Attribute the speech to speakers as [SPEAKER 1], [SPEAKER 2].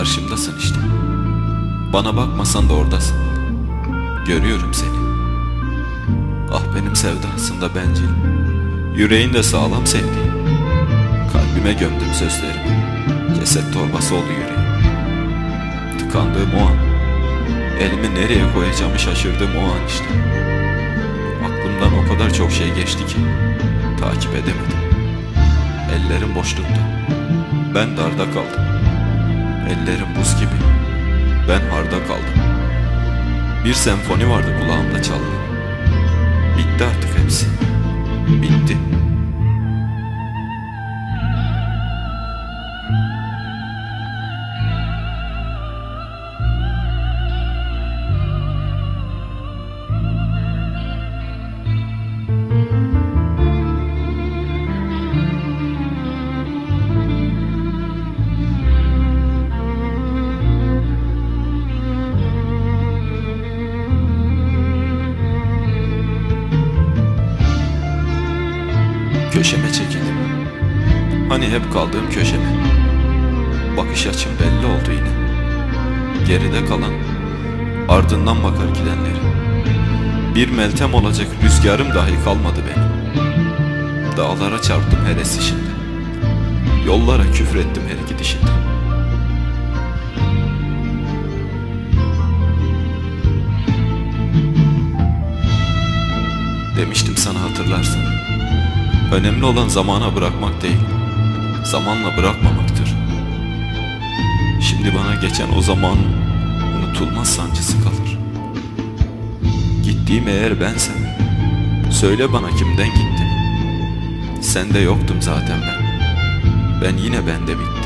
[SPEAKER 1] Karşımdasın işte. Bana bakmasan da oradasın. Görüyorum seni. Ah benim sevdasında bencil. Yüreğinde sağlam sevdiğim. Kalbime gömdüm sözlerimi. Ceset torbası oldu yüreğim. Tıkandığım o an. Elimi nereye koyacağımı şaşırdığım o an işte. Aklımdan o kadar çok şey geçti ki takip edemedim. Ellerim boşlukta. Ben darda kaldım. Ellerim buz gibi. Ben harda kaldım. Bir senfoni vardı kulağımda çaldı. Bitti artık hepsi. Bitti. Köşeme çekildim. Hani hep kaldığım köşeme. Bakış açım belli oldu yine. Geride kalan, ardından bakar gidenleri. Bir meltem olacak rüzgarım dahi kalmadı benim. Dağlara çarptım her esişinde. Yollara küfrettim her gidişinde. Demiştim sana hatırlarsın. Önemli olan zamana bırakmak değil, zamanla bırakmamaktır. Şimdi bana geçen o zaman unutulmaz sancısı kalır. Gittiğim eğer bensem, söyle bana kimden gittim. Sende yoktum zaten ben. Ben yine bende bittim.